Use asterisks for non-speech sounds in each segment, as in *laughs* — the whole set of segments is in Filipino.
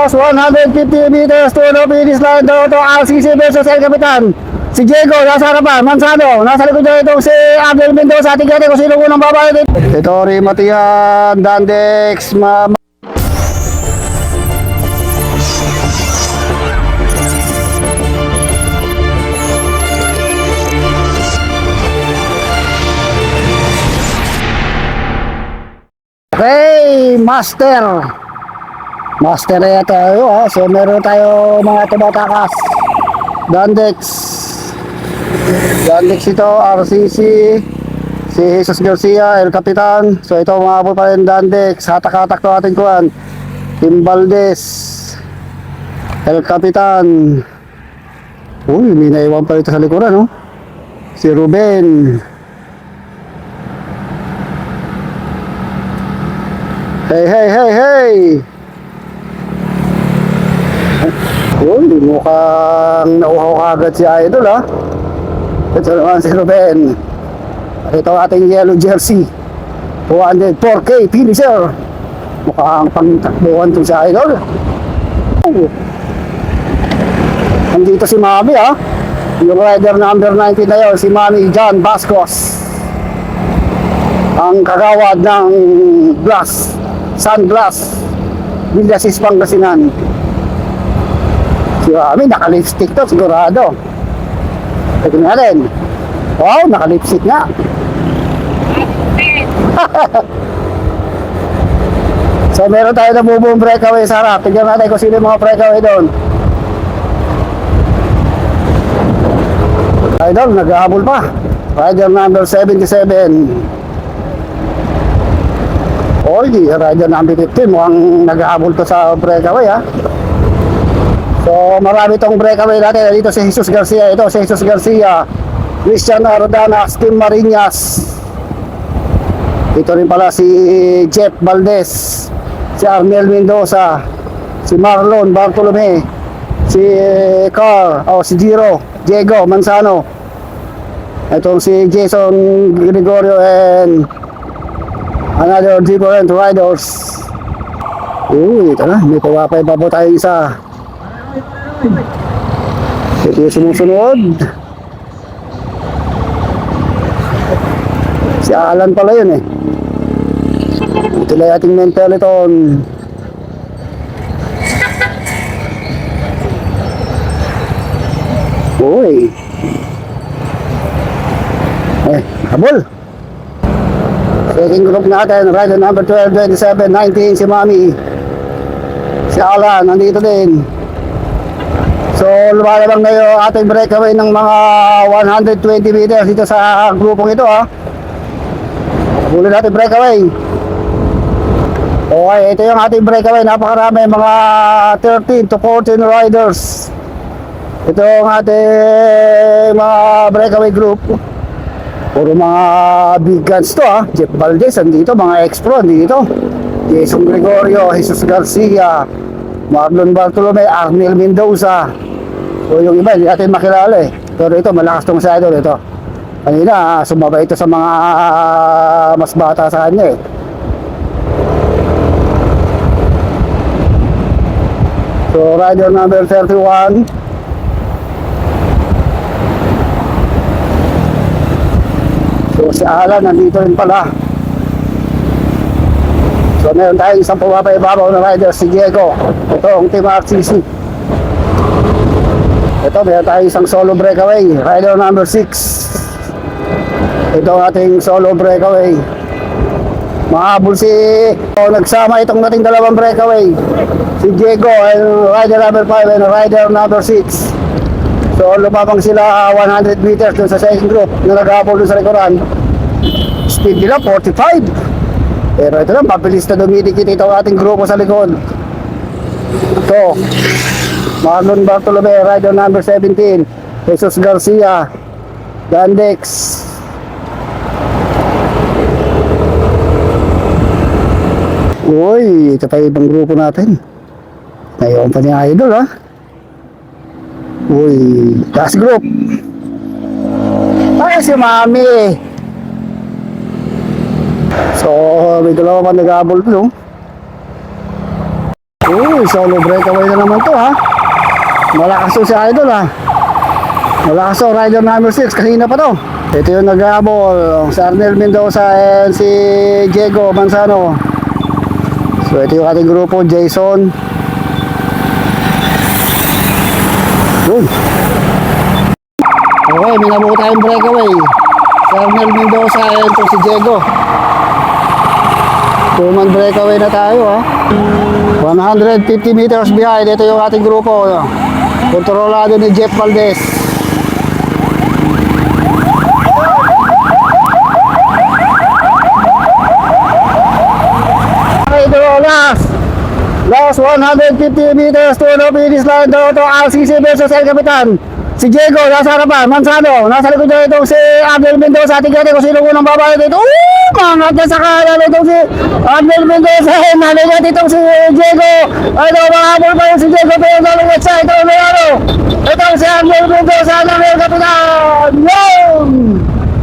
Last 150 meters to the finish line to, to RCC versus El Capitan. Si Diego, nasa harapan. Mansado, nasa likod niya itong si Abel Mendoza. Tingnan kung sino unang babae dito. Ito rin Matian, Dandex, ma Okay, Master. Master tayo ha. So meron tayo mga tumatakas. Dandex. Dandex ito, RCC. Si Jesus Garcia, El Capitan. So ito mga po pa rin Dandex. Hatak-hatak to ating kuhan. Tim Valdez. El Capitan. Uy, may naiwan pa rito sa likuran, no? Si Ruben. Hey, hey, hey, hey! Uy, mukhang nauhaw agad si Idol, ha? Ito naman si Ruben. Ito ating yellow jersey. 204K finisher. Mukhang pangtakbuhan to si Idol. Oh. Nandito si Mami, ha? Yung rider number 19 na yun, si Mami John Bascos. Ang kagawad ng glass, sunglass, Villasis Pangasinan. Mami, naka-lipstick to, sigurado. Tignan natin. Wow, naka-lipstick nga. *laughs* so meron tayo na bubong breakaway sa harap. Tignan natin kung sino yung mga breakaway doon. Idol, nag-ahabol pa. Rider number 77. Oy, rider number 15. Mukhang nag-ahabol to sa breakaway ha. Marami tong breakaway natin. Dito si Jesus Garcia. Ito si Jesus Garcia. Christian Arodanas, Tim Marinas. Ito rin pala si Jeff Valdez. Si Arnel Mendoza. Si Marlon Bartolome. Si Carl. Oh, si Giro. Diego Manzano. Itong si Jason Gregorio and another different riders. Uy, ito na. May pawapay pa po tayo isa. Ito yung sumusunod. Si Alan pala yun eh. Ito lang ating main peloton. Uy. Eh, habol. Second group natin, rider number 12, 27, 19, si Mami. Si Alan, nandito din. So, lumalabang na yung ating breakaway ng mga 120 meters dito sa grupong ito ha. Huli natin breakaway. Okay, ito yung ating breakaway. Napakarami, mga 13 to 14 riders. Ito ang ating mga breakaway group. Puro mga big guns to ha. Jeff Valdez, andito. Mga ex-pro, andito. Jason Gregorio, Jesus Garcia, Marlon Bartolome, Arnel Mendoza. So yung iba, hindi natin makilala eh. Pero ito, malakas tong sa idol ito. Kanina, ah, sumabay ito sa mga ah, mas bata sa kanya eh. So, rider number 31. So, si Alan, nandito rin pala. So, meron tayong isang pumapaibabaw na rider, si Diego. Ito, ang Team RCC. Ito, meron tayong isang solo breakaway. Rider number 6. Ito ang ating solo breakaway. Mahabol si... O, nagsama itong nating dalawang breakaway. Si Diego, and rider number 5 and rider number 6. So, lumabang sila ah, 100 meters dun sa second group na nag-habol dun sa likuran. Speed nila 45. Pero ito na, mabilis na dumidikit ito ang ating grupo sa likod. Ito, Marlon Bartolome, rider number 17. Jesus Garcia, Dandex. Uy, ito pa ibang grupo natin. Ngayon pa ni Idol ha. Uy, last group. Ay, si Mami. So, may dalawa pa nag-abol no? Uy, solo breakaway na naman to ha. Malakas to si Idol ha. Malakas to, rider number 6, kanina pa to. Ito yung nag-aabol, si Arnel Mendoza and si Diego Manzano. So ito yung ating grupo, Jason. Yun. Okay, may nabuo tayong breakaway. Si Arnel Mendoza and si Diego. Two-man breakaway na tayo ha. 150 meters behind, ito yung ating grupo. Kontrolado ni Jeff Valdez. Last. Last 150 meters to the finish line daw to RCC versus El Capitan. Si Diego, nasa harapan. Manzano, nasa likod niya itong si Abel Mendoza. Tingnan natin kung sino unang babae dito. Oo! Mangat niya sa kanan itong si Abel Mendoza. *laughs* Naligat itong si Diego. Ito, mahabol pa yung si Diego. Pero naligat siya. Ito, may ano. Itong si Abel Mendoza ng El Capitan. Yun!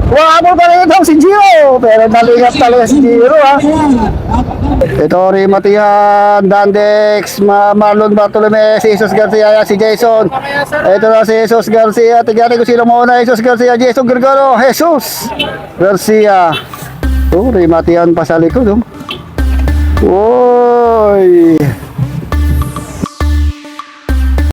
Mahabol pa rin itong si Gio. Pero naligat talaga si Gio, ha? Ito rin Matihan, Dandex, Ma Marlon Bartolome, si Jesus Garcia, si Jason. Ito na si Jesus Garcia. Tignan ko sino muna. Jesus Garcia, Jason Gregorio, Jesus Garcia. Oh, rin Matihan pa sa likod. Oh. Uy!